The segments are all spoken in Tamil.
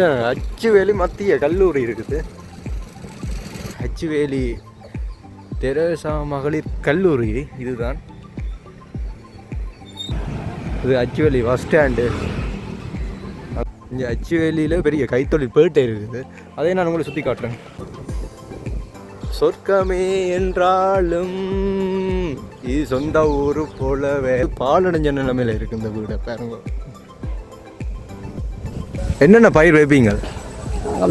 ஏன் அச்சுவேலி மத்திய கல்லூரி இருக்குது. அச்சுவேலி தெரேசா மகளிர் கல்லூரி இதுதான். இது அச்சுவேலி பஸ் ஸ்டாண்டு இங்கே அச்சுவேலியில் பெரிய கைத்தொழில் பேட்டை இருக்குது. அதை நான் உங்களை சுற்றி காட்டுறேன். சொர்க்கமே என்றாலும் இது சொந்த ஊர் போலவே. பாலடைஞ்ச நிலைமையில் இருக்கு இந்த வீடை பாருங்க. என்னென்ன பயிர் வைப்பீங்க?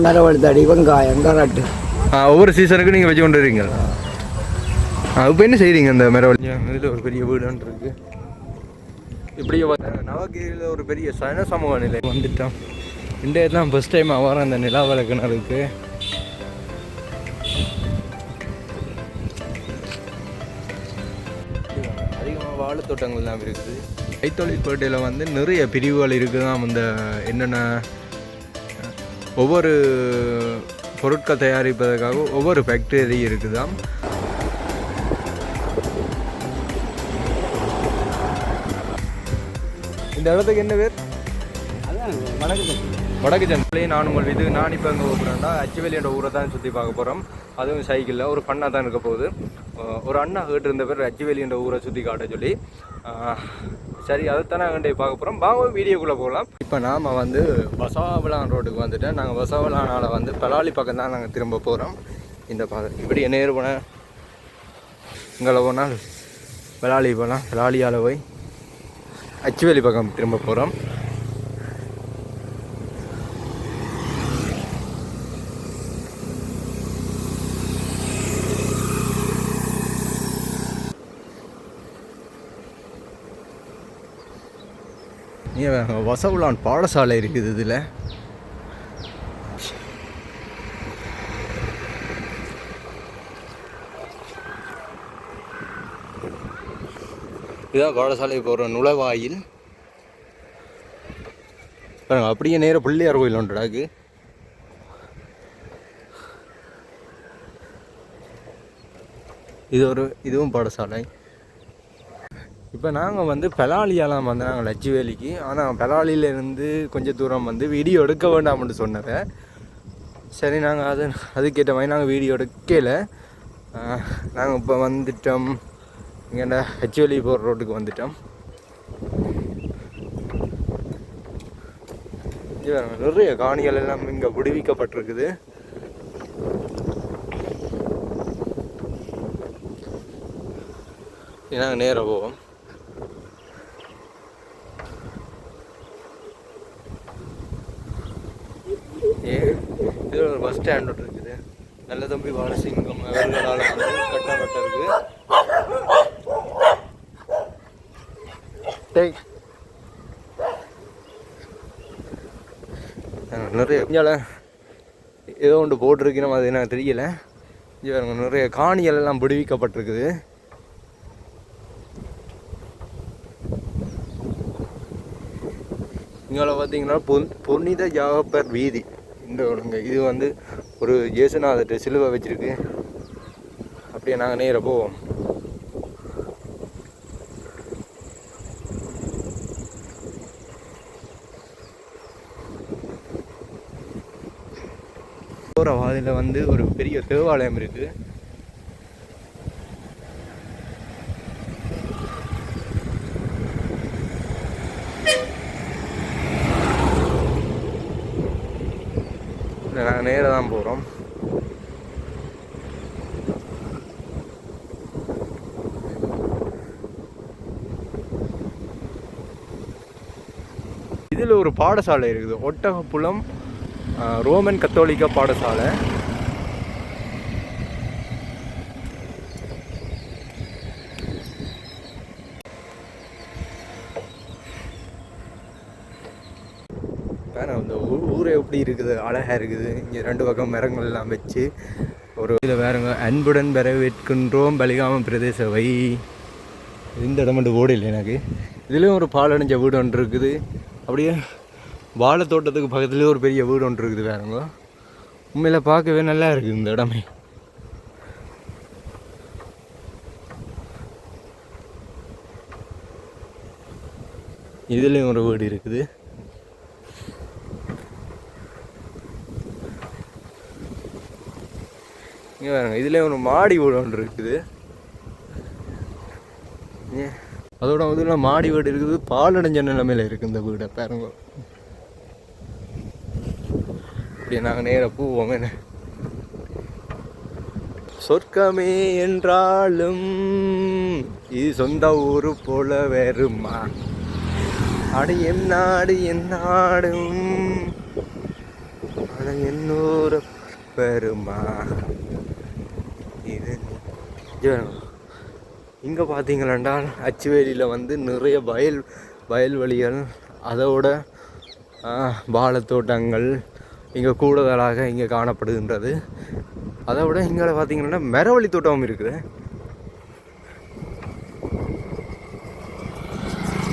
மரவழுத்தடி வெங்காயம் கராட்டு. ஆ, ஒவ்வொரு சீசனுக்கு நீங்கள் வச்சு கொண்டு வரீங்க இப்போ என்ன செய்றீங்க இந்த மரவள்ளி? இதில் ஒரு பெரிய வீடு ஒன்று இருக்கு. இப்படியே நவகிரியில் ஒரு பெரிய சன சமூக நிலை. வந்துட்டோம். இந்த தான் ஃபஸ்ட் டைம் வரேன் அந்த நிலா விளக்குனருக்கு அதிகமாக வாழைத்தோட்டங்கள் தான் இருக்குது. கைத்தொழில் பேட்டையில் வந்து நிறைய பிரிவுகள் இருக்குதாம் இந்த என்னென்ன ஒவ்வொரு பொருட்கள் தயாரிப்பதற்காக ஒவ்வொரு ஃபேக்டரி இருக்குதாம். இந்த இடத்துக்கு என்ன பேர்? வடக்கு வடக்கு ஜனங்களே நான் உங்கள் இது நான் இப்போ எங்கே போகிறேன்னா அச்சுவேலியோட ஊரை தான் சுற்றி பார்க்க போகிறோம் அதுவும் சைக்கிளில் ஒரு ஃபன்னாக தான் இருக்க போகுது. ஒரு அண்ணா கேட்டு இருந்த பேர் அச்சுவேலியோட ஊரை சுற்றி காட்ட சொல்லி. சரி அதைத்தான் நாங்கள் பார்க்க போகிறோம் வாங்க வீடியோக்குள்ளே போகலாம். இப்போ நாம் வந்து பசாவலான் ரோட்டுக்கு வந்துட்டேன். நாங்கள் பசாவலானால வந்து பலாலி பக்கம் தான் நாங்கள் திரும்ப போகிறோம் இந்த பாதை இப்படி நேரு போன இங்கே போனால் பலாலி போகலாம். பலாலியால் போய் அச்சுவேலி பக்கம் திரும்ப போகிறோம் வசவுலான் பாடசாலை இருக்குது இதில். இதான் பாடசாலை போகிற நுழைவாயில். பாருங்க அப்படியே நேராக பிள்ளையார் கோயில் ஒன்றாக்கு இது ஒரு இதுவும் பாடசாலை. இப்போ நாங்கள் வந்து பெலாலியாலாம் வந்து நாங்கள் லட்சுவேலிக்கு. ஆனால் பெலாலியிலேருந்து கொஞ்சம் தூரம் வந்து வீடியோ எடுக்க வேண்டாம்னு சொன்னதை. சரி நாங்கள் அது அதுக்கேற்ற மாதிரி நாங்கள் வீடியோ எடுக்கல. நாங்கள் இப்போ வந்துட்டோம். இங்கே ஹெச்வேலி போகிற ரோட்டுக்கு வந்துட்டோம். நிறைய காணிகள் எல்லாம் இங்கே விடுவிக்கப்பட்டிருக்குது. நாங்கள் நேராக போவோம். இது ஒரு பஸ் ஸ்டாண்ட் ஒன்று இருக்குது. நல்ல தம்பி பாலசிங்கம் அவர்களால் டேய். அஹ் நிறைய இஞ்சால ஏதோ ஒன்று போட்டிருக்கணும் அது எனக்கு தெரியல. இங்கே நிறைய காணிகள் எல்லாம் விடுவிக்கப்பட்டிருக்குது. இங்கே பார்த்தீங்கன்னா பொன் புனித யாகப்பர் வீதி. இந்த ஒழுங்கு இது வந்து ஒரு இயேசுநாதர் சிலுவை வச்சுருக்கு. அப்படியே நாங்கள் நேரப்போ போகிற வாதியில் வந்து ஒரு பெரிய தேவாலயம் இருக்குது நாங்கள் நேராக தான் போகிறோம் இதில் ஒரு பாடசாலை இருக்குது. ஒட்டகப்புலம் ரோமன் கத்தோலிக்க பாடசாலை. வேற அந்த ஊரே எப்படி இருக்குது? அழகாக இருக்குது. இங்கே ரெண்டு பக்கம் மரங்கள் எல்லாம் வச்சு ஒரு இதில் வேறங்க அன்புடன் வரவேற்கின்றோம் பலிகாம பிரதேச வை இந்த இடம் மட்டும் ஓடு இல்லை எனக்கு. இதுலேயும் ஒரு பாலடைஞ்ச வீடு ஒன்று இருக்குது. அப்படியே வாழை தோட்டத்துக்கு பக்கத்துலேயே ஒரு பெரிய வீடு ஒன்று இருக்குது வேறங்க உண்மையில் பார்க்கவே நல்லா இருக்குது இந்த இடமே. இதுலேயும் ஒரு வீடு இருக்குது. இங்கே வேறங்க இதுலேயும் ஒரு மாடி வீடு ஒன்று இருக்குது. ஏன் அதோட வந்து மாடி வீடு இருக்குது. பாலடைஞ்ச நிலைமையில் இருக்குது இந்த வீடை பாருங்க. அப்படியே நாங்கள் நேராக போவோம் என்ன? சொர்க்கமே என்றாலும் இது சொந்த ஊர் போல வேறுமா? அடி என் நாடு என் நாடும். அட என்னூர பெருமா இது இங்கே பார்த்தீங்களென்றால் அச்சுவேலியில் வந்து நிறைய வயல் வயல்வெளிகள் அதோட வாழைத்தோட்டங்கள் இங்கே கூடுதலாக இங்கே காணப்படுகின்றது. அதை விட இங்கே பார்த்தீங்கன்னா மரவள்ளி தோட்டமும் இருக்குது.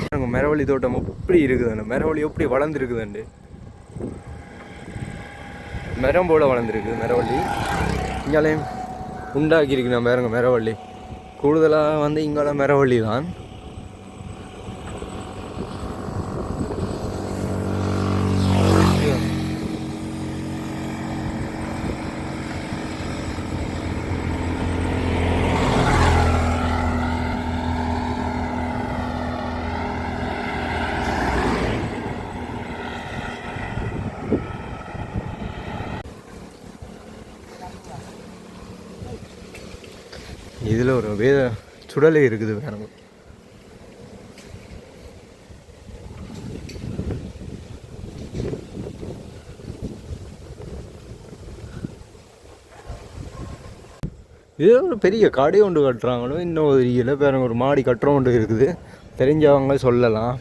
பாருங்க, தோட்டம் எப்படி இருக்குதுன்னு மரவள்ளி எப்படி வளர்ந்துருக்குதுண்டு மரம் போல் வளர்ந்துருக்கு மரவள்ளி. இங்காலையும் உண்டாக்கியிருக்கு நம்ம பாருங்க மரவள்ளி. கூடுதலாக வந்து இங்கோட மரவள்ளி தான் இதில் ஒரு வேத சுடலை இருக்குது பாருங்க இது ஒரு பெரிய கடை ஒன்று கட்டுறாங்களோ? இன்னும் ஒரு இல்லை பாருங்க ஒரு மாடி கட்டுற ஒன்று இருக்குது. தெரிஞ்சவங்க சொல்லலாம்.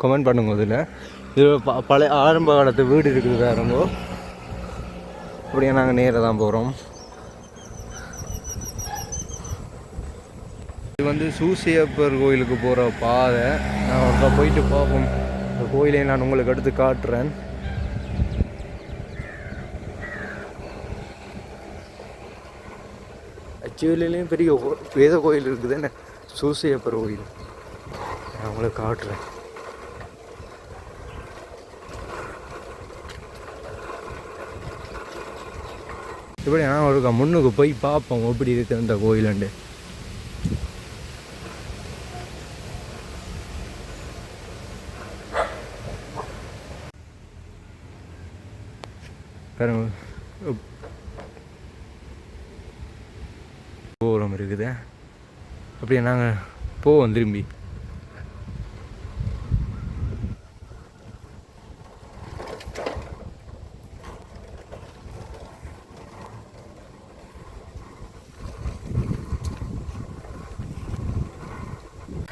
கமெண்ட் பண்ணுங்க இதில் இது ப- பழைய ஆரம்ப காலத்து வீடு இருக்குது பாருங்க அப்படியே நாங்கள் நேராக தான் போகிறோம் இது வந்து சூசியப்பர் கோயிலுக்கு போகிற பாதை. நான் அங்கே போயிட்டு பார்ப்போம். இந்த கோயிலை நான் உங்களுக்கு எடுத்து காட்டுறேன். அச்சுவிலையும் பெரிய வேத கோயில் இருக்குது. என்ன? சூசியப்பர் கோயில். நான் உங்களுக்கு காட்டுறேன். இப்படி நான் ஒரு முன்னுக்கு போய் பார்ப்போம். எப்படி இருக்குது அந்த கோயிலுண்டு. பாருங்க உப். கோபுரம் இருக்குது அப்படியே நாங்கள் போவோம் திரும்பி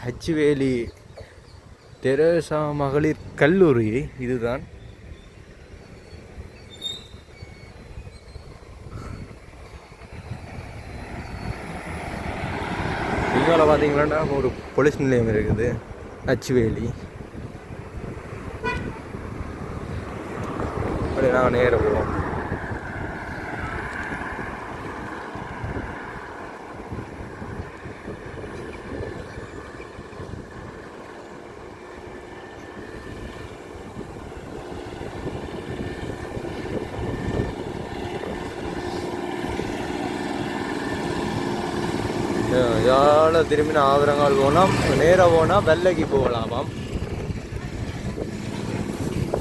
ஹச்சுவேலி தெரசா மகளிர் கல்லூரி இதுதான் பார்த்தீங்களாண்டா ஒரு போலீஸ் நிலையம் இருக்குது. நச்சுவேலி. அப்படி நாங்கள் நேரம் போவோம். யாழ திரும்பின ஆவரங்கால் போனால் நேராக போனால் வெள்ளைக்கு போகலாமாம்.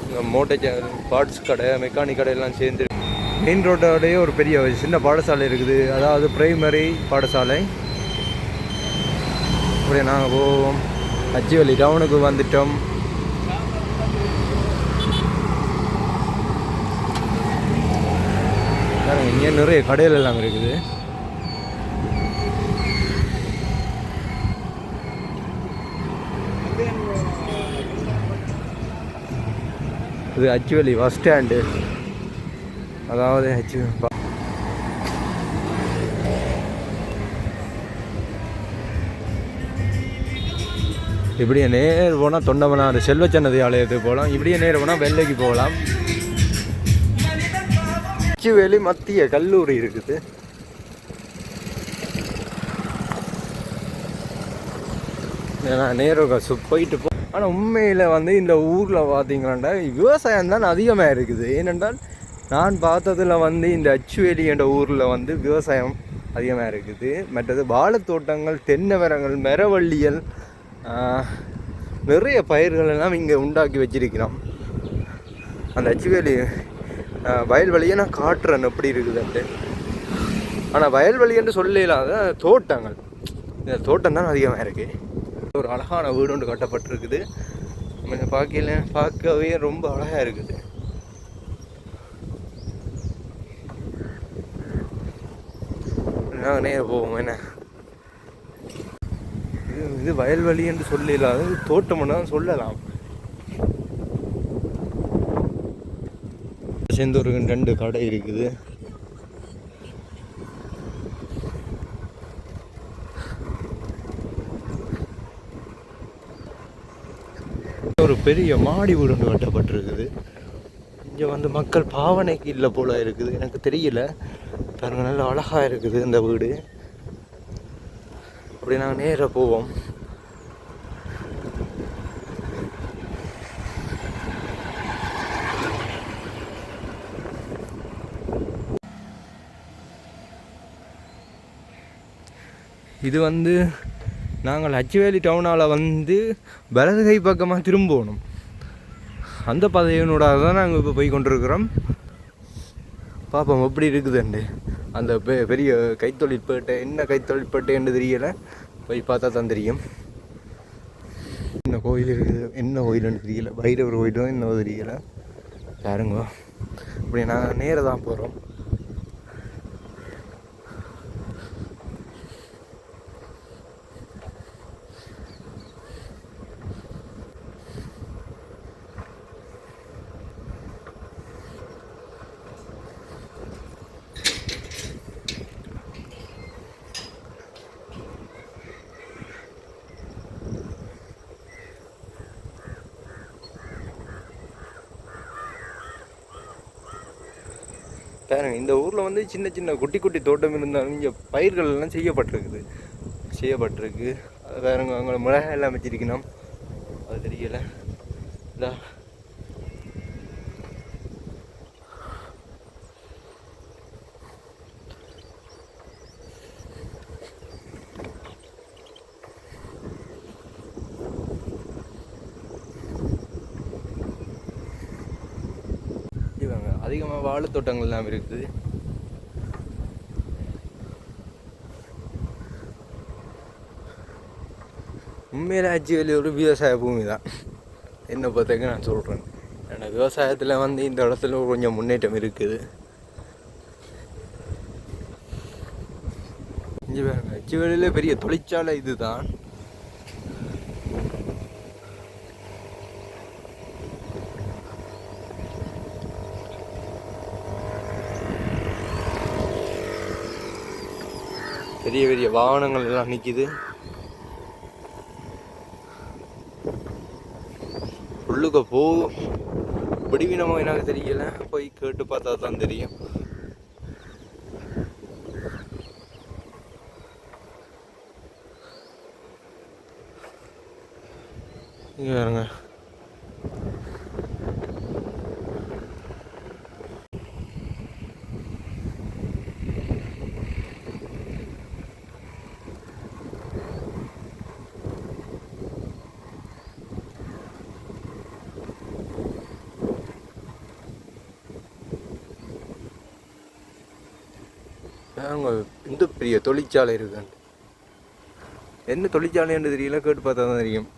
இங்கே மோட்டர் பார்ட்ஸ் கடை மெக்கானிக் கடையெல்லாம் சேர்ந்து மெயின் ரோட்டோடய ஒரு பெரிய ஒரு சின்ன பாடசாலை இருக்குது. அதாவது பிரைமரி பாடசாலை. அப்படியே நாங்கள் போவோம். அச்சிவள்ளி டவுனுக்கு வந்துட்டோம். இங்கே நிறைய கடையிலெல்லாம் இருக்குது. இது அச்சுவலி பஸ் ஸ்டாண்டு அதாவது அச்சு இப்படியே நேர் போனால் தொண்டமனார் செல்வச்சன்னதி ஆலயத்துக்கு போகலாம். இப்படியே நேர் போனால் வெள்ளைக்கு போகலாம். அச்சுவேலி மத்திய கல்லூரி இருக்குது. ஏன்னா நேரு போயிட்டு போ ஆனால் உண்மையில் வந்து இந்த ஊரில் பார்த்தீங்கன்னா விவசாயம் தான் அதிகமாக இருக்குது. ஏனென்றால் நான் பார்த்ததில் வந்து இந்த அச்சுவேலி என்ற ஊரில் வந்து விவசாயம் அதிகமாக இருக்குது. மற்றது வாழைத்தோட்டங்கள் தென்னை மரங்கள் மரவள்ளியல் நிறைய பயிர்கள் எல்லாம் இங்கே உண்டாக்கி வச்சிருக்கிறோம். அந்த அச்சுவேலி வயல்வெளியை நான் காட்டுறேன் எப்படி இருக்குதுன்ட்டு. ஆனால் வயல்வெளி என்று சொல்லலாத தோட்டங்கள். இந்த தோட்டம் தான் அதிகமாக இருக்குது ஒரு அழகான வீடு ஒன்று கட்டப்பட்டிருக்குது. நம்ம பார்க்கல பார்க்கவே ரொம்ப அழகாக இருக்குது. நாங்கள் நேரம் போவோம் என்ன? இது இது வயல்வெளி என்று சொல்லலாம் தோட்டம்னு தோட்டம் தான் சொல்லலாம். சேர்ந்து ஒரு ரெண்டு கடை இருக்குது. ஒரு பெரிய மாடி வீடு ஒன்று கட்டப்பட்டிருக்குது இங்கே வந்து மக்கள் பாவனைக்கு இல்லை போல இருக்குது. எனக்கு தெரியல. பாருங்க நல்லா அழகாக இருக்குது இந்த வீடு. அப்படி நாங்கள் நேராக போவோம். இது வந்து நாங்கள் அச்சுவேலி டவுனால் வந்து வலது கை பக்கமாக திரும்பணும். அந்த பதவியினோட தான் நாங்கள் இப்போ போய் கொண்டிருக்கிறோம். பார்ப்போம் எப்படி இருக்குதுண்டு அந்த பெ பெரிய கைத்தொழிற்பேட்டை என்ன கைத்தொழிற்பேட்டைன்னு தெரியலை. போய் பார்த்தா தான் தெரியும். என்ன கோயில் இருக்குது என்ன கோயிலுன்னு தெரியல. பைரவர் கோயிலும் இன்னும் தெரியலை. பாருங்க இப்படி நாங்கள் நேராக தான் போகிறோம் பாருங்கள் இந்த ஊரில் வந்து சின்ன சின்ன குட்டி குட்டி தோட்டம் இருந்தாலும் இங்கே பயிர்கள் எல்லாம் செய்யப்பட்டிருக்குது. செய்யப்பட்டிருக்கு. அது பாருங்க அங்கே மிளகாய் எல்லாம் வச்சிருக்கணும் அது தெரியல இதா இவங்க அதிகமாக எல்லாம் இருக்குது. உண்மையில ஆக்சுவலி ஒரு விவசாய பூமி தான். என்னை பொறுத்தவரைக்கும் நான் சொல்கிறேன் ஏன்னா விவசாயத்தில் வந்து இந்த இடத்துல கொஞ்சம் முன்னேற்றம் இருக்குது. இங்கே பாருங்க பெரிய தொழிற்சாலை இதுதான். பெரிய பெரிய வாகனங்கள் எல்லாம் நிற்கிது உள்ளுக்க போகும் பிடிவினமோ எனக்கு தெரியல. போய் கேட்டு பார்த்தா தான் தெரியும். இங்கே பாருங்க இந்த பெரிய தொழிற்சாலை இருக்குது என்ன தொழிற்சாலைன்னு தெரியல கேட்டு பார்த்தா தான் தெரியும்.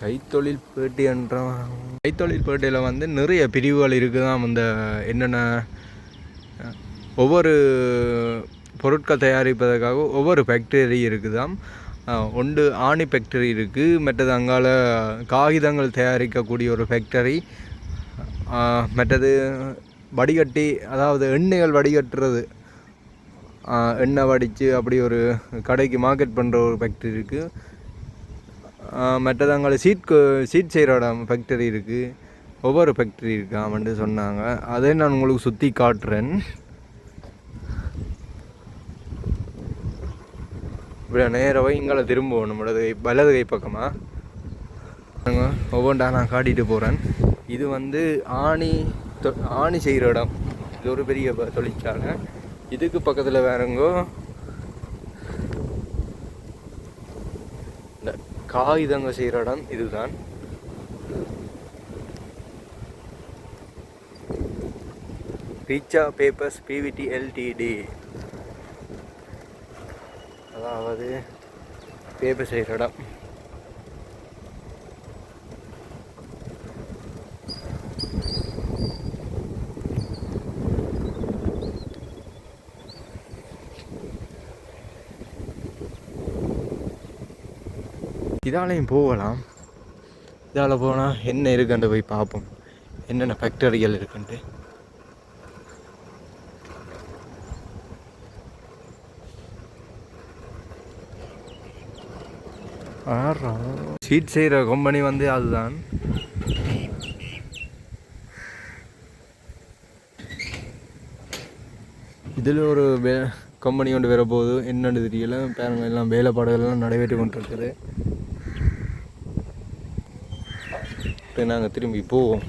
கைத்தொழில் பேட்டி என்ற கைத்தொழில் பேட்டையில் வந்து நிறைய பிரிவுகள் இருக்குதாம் அந்த என்னென்ன ஒவ்வொரு பொருட்கள் தயாரிப்பதற்காக ஒவ்வொரு ஃபேக்டரி இருக்குதாம். ஒன்று ஆணி ஃபேக்டரி இருக்குது மற்றது அங்கால காகிதங்கள் தயாரிக்கக்கூடிய ஒரு ஃபேக்டரி மற்றது வடிகட்டி அதாவது எண்ணெய்கள் வடிகட்டுறது. எண்ணெய் வடித்து அப்படி ஒரு கடைக்கு மார்க்கெட் பண்ணுற ஒரு ஃபேக்ட்ரி இருக்குது மற்றது அங்கே சீட் சீட் செய்கிற இடம் ஃபேக்டரி இருக்குது ஒவ்வொரு ஃபேக்ட்ரி இருக்கு ஆமாண்டு சொன்னாங்க. அதை நான் உங்களுக்கு சுற்றி காட்டுறேன். இப்படி நேராக போய் இங்கால திரும்புவோம் நம்மளது கை வலது கை பக்கமாக ஒவ்வொன்றா நான் காட்டிட்டு போகிறேன் இது வந்து ஆணி தொ- ஆணி செய்கிற இடம். இது ஒரு பெரிய தொழிற்சாலை. இதுக்கு பக்கத்தில் வேறங்கோ. இந்த காகிதங்க செய்கிற இடம் இதுதான். ரீச்சா பேப்பர்ஸ் பிவிடி எல்டிடி அதாவது பேப்பர் செய்கிற இடம். இதாலையும் போகலாம். இதால் போனால் என்ன இருக்குன்ட்டு போய் பார்ப்போம் என்னென்ன ஃபேக்டரிகள் இருக்குன்ட்டு. சீட் செய்கிற கம்பெனி வந்து அதுதான். இதில் ஒரு வே கம்பெனி கொண்டு வரப்போகுது. என்னென்னு தெரியல. பேரங்க எல்லாம் வேலைப்பாடுகள்லாம் நடைபெற்று கொண்டிருக்குது. இப்போ நாங்கள் திரும்பி போவோம்.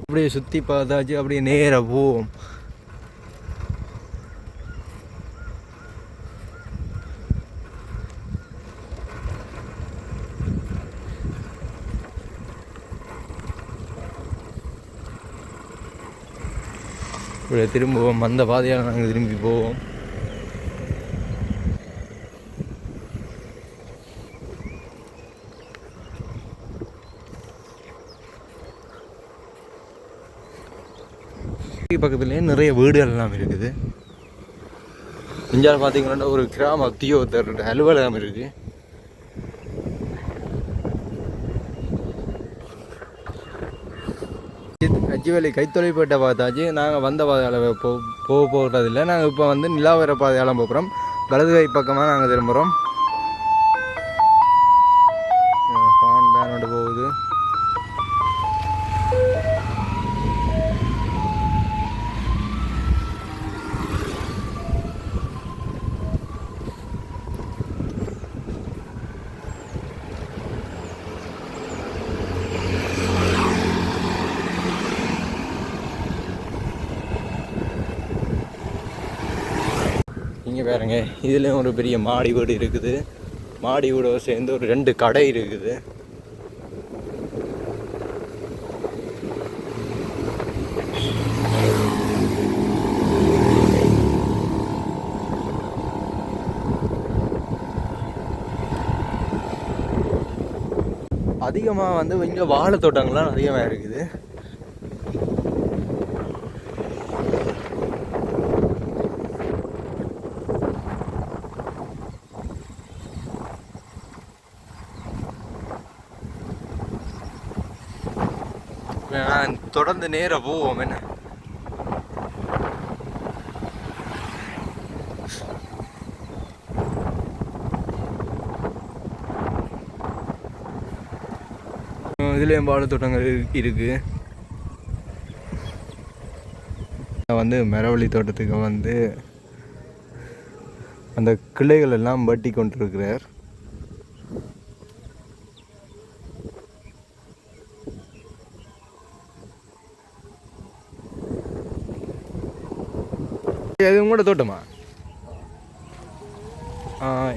அப்படியே சுற்றி பார்த்தாச்சு அப்படியே நேராக போவோம். இப்படி திரும்புவோம் அந்த பாதையால் நாங்கள் திரும்பி போவோம். பக்கத்துலேயே நிறைய வீடுகள் எல்லாம் இருக்குது. இந்தியாவில் பார்த்தீங்கன்னா ஒரு கிராம ஒருத்தர் அலுவலகம் இருக்குது. அஜிவலி கைத்தொழில்பேட்டை பார்த்தாச்சு. நாங்கள் வந்த பாதையால் போ போக போகிறதில்ல நாங்கள் இப்போ வந்து நிலாவர பாதையால் போகிறோம் வலது கை பக்கமாக நாங்கள் திரும்புகிறோம் ஒரு பெரிய மாடி வீடு இருக்குது. மாடி வீடோட சேர்ந்து ஒரு ரெண்டு கடை இருக்குது. அதிகமாக வந்து இங்கே வாழை தோட்டங்கள்லாம் அதிகமாக இருக்குது நான் தொடர்ந்து நேர போவோம் என்ன? இதுலேயும் வாழைத்தோட்டங்கள் இரு- இருக்கு. நான் வந்து மரவள்ளி தோட்டத்துக்கு வந்து அந்த கிளைகள் எல்லாம் வட்டி கொண்டிருக்கிறார். இது உங்களோட தோட்டமா?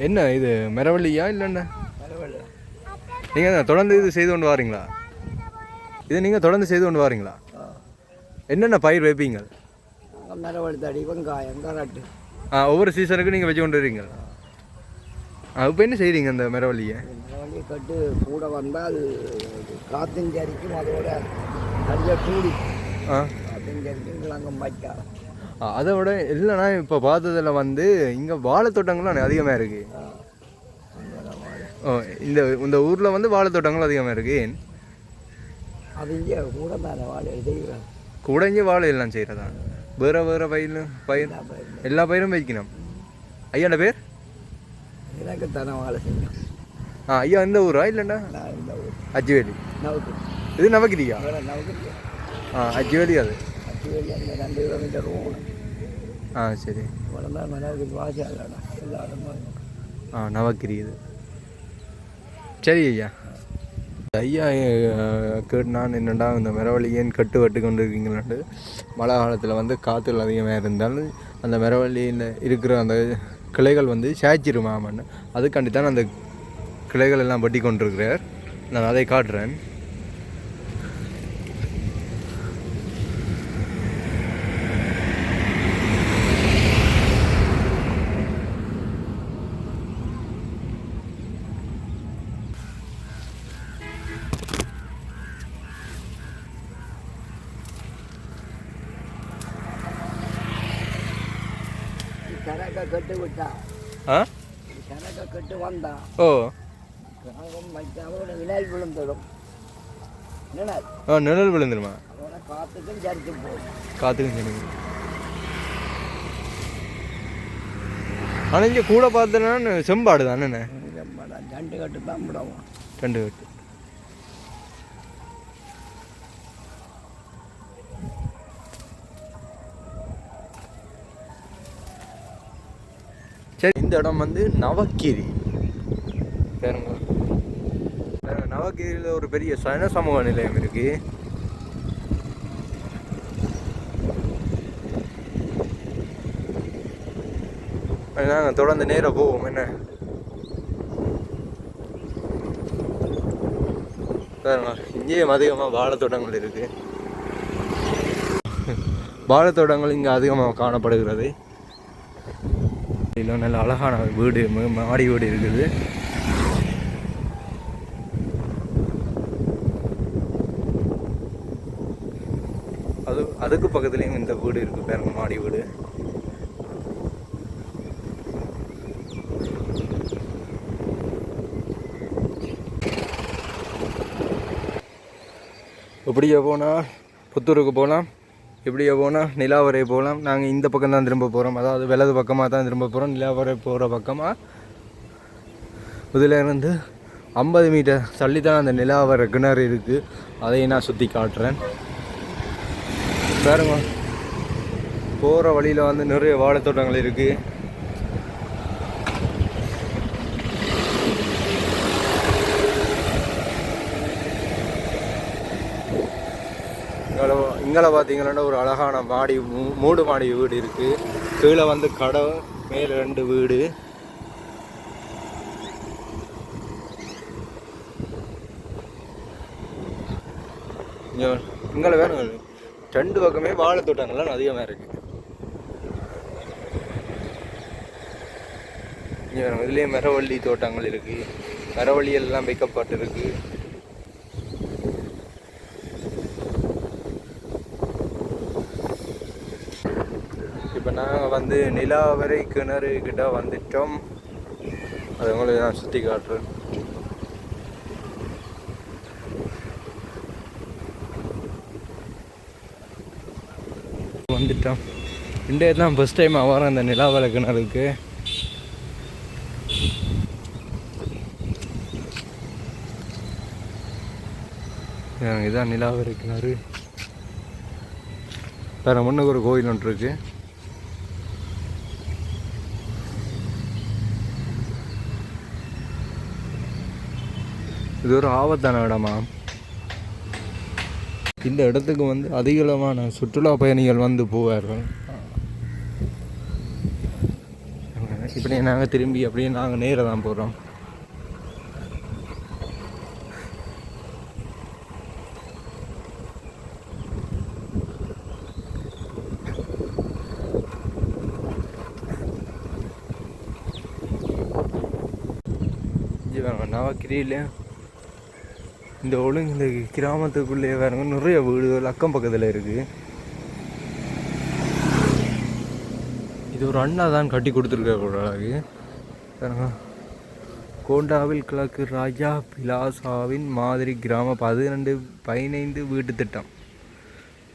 என்ன இது மரவள்ளியா இல்லைண்ணா நீங்கள் தொடர்ந்து இது செய்து கொண்டு வாரீங்களா? இது நீங்கள் தொடர்ந்து செய்து கொண்டு வாரீங்களா? என்னென்ன பயிர் வைப்பீங்க? மரவள்ளி தடி வெங்காயம் கராட்டு. ஆ ஒவ்வொரு சீசனுக்கு நீங்கள் வச்சு கொண்டு வரீங்க. இப்போ என்ன செய்கிறீங்க அந்த மரவள்ளியை? மரவள்ளி கட்டு கூட வந்தால் அது காற்றும் சரிக்கும் அதோட நிறைய கூடி. ஆ. காற்றும் சரிக்கும் கிழங்கும் வைக்கா ஆ, அதை விட இல்லைண்ணா இப்போ பார்த்ததில் வந்து இங்கே வாழைத்தோட்டங்களும் அதிகமாக இருக்குது ஓ இந்த இந்த ஊரில் வந்து வாழைத்தோட்டங்கள் அதிகமாக இருக்குது இங்கே கூட மேலே வாழை செய்கிறோம் கூட இங்கே வாழை எல்லாம் செய்கிறதா வேறு வேறு பயிர் பயிர் எல்லா பயிரும். வைக்கணும். ஐயாண்ட பேர்? எனக்கு தானே வாழை செய்யணும். ஆ ஐயா இந்த ஊரா? ஊர். அஜ்வேலி இது நவகிரியா ஆ அஜ்வேலி அது. ஆ சரி. ஆ நவக்கிரி இது. சரி ஐயா. ஐயா கேட்டான் கேட்டு நான் என்னடா இந்த மரவள்ளி ஏன் கட்டு வட்டு கொண்டு இருக்கீங்களாண்டு மழை காலத்தில் வந்து காற்றுகள் அதிகமாக இருந்தாலும் அந்த மரவள்ளியில் இருக்கிற அந்த கிளைகள் வந்து சாய்ச்சிருமாமன்னு அதுக்காண்டி தான் அந்த கிளைகள் எல்லாம் வட்டி கொண்டிருக்கிறார். நான் அதை காட்டுறேன். கட்டு விட்டா ஆ கணக்கை கட்டு வந்தா? ஓ. அவனோட விநாயகர் விழுந்துடும். என்னடா ஆ நிழல் விழுந்துருமா? அவனோட காத்துக்கும் சரிச்சு போகும். காத்துக்கும் சொன்னீங்க ஆனால் இங்கே கூட பார்த்தேன்னா செம்பாடு. தானே ஜண்டு கட்டு தான் விடுவோம் ரெண்டு கட்டு. சரி. இந்த இடம் வந்து நவக்கிரி பாருங்க, நவக்கிரியில் ஒரு பெரிய சன சமூக நிலையம் இருக்கு. நாங்கள் தொடர்ந்து நேராக போவோம் என்ன? பாருங்க இங்கேயும் அதிகமாக வாழைத்தோட்டங்கள் இருக்கு. வாழைத்தோட்டங்கள் இங்கே அதிகமாக காணப்படுகிறது. இன்னும் நல்ல அழகான வீடு மாடி வீடு இருக்குது. அது அதுக்கு பக்கத்துலேயும் இந்த வீடு இருக்கு பாருங்க மாடி வீடு. இப்படியே போனால் புத்தூருக்கு போகலாம் இப்படியே போனால் நிலாவரை போகலாம். நாங்கள் இந்த பக்கம் தான் திரும்ப போகிறோம் அதாவது வலது பக்கமாக தான் திரும்ப போகிறோம் நிலாவரை போகிற பக்கமாக இதில் இருந்து ஐம்பது மீட்டர் தள்ளி தான் அந்த நிலாவரை கிணறு இருக்குது அதையும் நான் சுற்றி காட்டுறேன். பாருங்க. போகிற வழியில் வந்து நிறைய வாழைத்தோட்டங்கள் இருக்குது இங்கே பார்த்தீங்கன்னா ஒரு அழகான மாடி மூ- மூடு மாடி வீடு இருக்குது கீழே வந்து கடை மேலே ரெண்டு வீடு. இங்கே இங்கே வேணும் ரெண்டு பக்கமே வாழை தோட்டங்கள்லாம் அதிகமாக இருக்குது இங்கே இதுலேயே மரவள்ளி தோட்டங்கள் இருக்குது மரவள்ளி எல்லாம் வைக்கப்பட்டு இருக்குது இப்போ நாங்கள் வந்து நிலாவரை கிணறு கிட்ட வந்துட்டோம். அது உங்களுக்கு நான் சுற்றி காட்டுறேன். வந்துட்டோம். இன்றைய தான் ஃபஸ்ட் டைம் வரேன் இந்த நிலாவரை கிணறுக்கு. ஆ, இதான் நிலாவரை கிணறு. வேறு முன்னுக்கு ஒரு கோயில் ஒன்று இருக்குது இது ஒரு ஆபத்தான இடமா? இந்த இடத்துக்கு வந்து அதிகளவான சுற்றுலா பயணிகள் வந்து போவார்கள். இப்படி நாங்கள் திரும்பி அப்படியே நாங்கள் நேராக தான் போகிறோம் நவக்கிரியிலையும் இந்த ஒழுங்கு இந்த கிராமத்துக்குள்ளே வேறங்க நிறைய வீடுகள் அக்கம் பக்கத்தில் இருக்குது இது ஒரு அண்ணா தான் கட்டி கொடுத்துருக்காரு பாருங்க. கோண்டாவில் கிழக்கு ராஜா பிலாசாவின் மாதிரி கிராம பதினெண்டு பதினைந்து வீட்டு திட்டம்.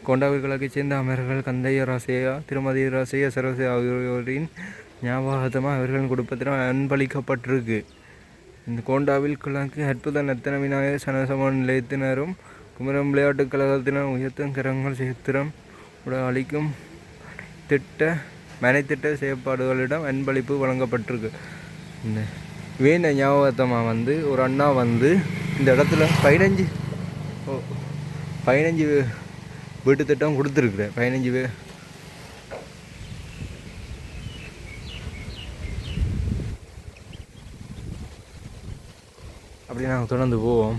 கோண்டாவில் கிழக்கை சேர்ந்த அமரர்கள் கந்தைய ராசையா திருமதி ராசையா சரவசே ஆகியோரின் ஞாபகார்த்தமாக அவர்களின் குடும்பத்திடம் அன்பளிக்கப்பட்டிருக்கு. இந்த கோண்டாவில் கிழக்கு அற்புத நத்தன விநாயகர் சனசம நிலையத்தினரும் குமரம் விளையாட்டுக் கழகத்தினர் உயர்த்தும் கரங்கள் சேத்திரம் உட அளிக்கும் திட்ட மனைத்திட்ட செயற்பாடுகளிடம் அன்பளிப்பு வழங்கப்பட்டிருக்கு. இந்த வேண்ட ஞாபகத்தமாக வந்து ஒரு அண்ணா வந்து இந்த இடத்துல பதினஞ்சு பதினஞ்சு வீட்டு திட்டம் கொடுத்துருக்குறேன் பதினஞ்சு அப்படி நாங்கள் தொடர்ந்து போவோம்.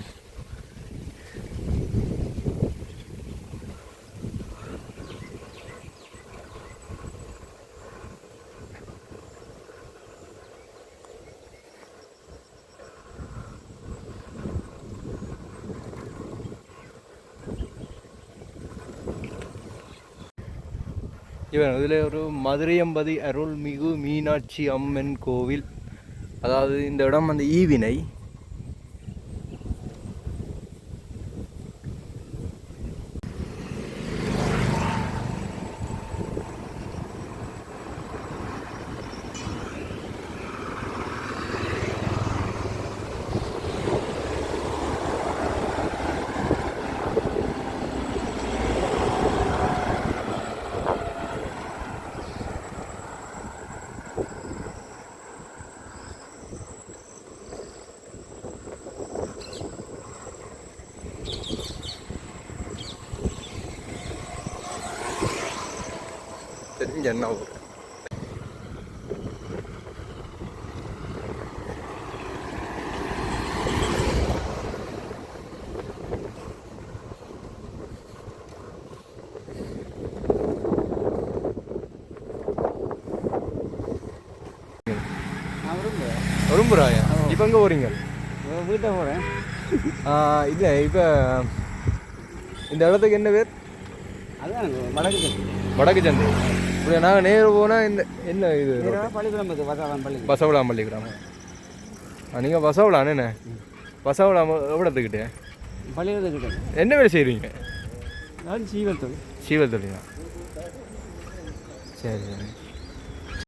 இவன் இதில் ஒரு மதுரையம்பதி அருள்மிகு மீனாட்சி அம்மன் கோவில். அதாவது இந்த இடம் அந்த ஈவினை. விரும்புகிறேன் வரும்புறாயா? இப்போ எங்கே போகிறீங்க வீட்டை போகிறேன் இல்லை இப்போ இந்த இடத்துக்கு என்ன பேர்? அதுதான் வடக்கு வடக்கு சந்தை. இப்படி நாங்கள் நேரு போனால் இந்த என்ன இது பள்ளிக்கூடம் பள்ளி பசவளாம்பள்ளி கிராமம். நீங்கள் பசவளான்னு என்ன? பசவளா எவ்வளோத்துக்கிட்டே பள்ளிக்கூடத்துக்கிட்ட. என்ன வேலை செய்கிறீங்க நான் சீவத்தூர் சீவத்தொழிலா சரி சரி.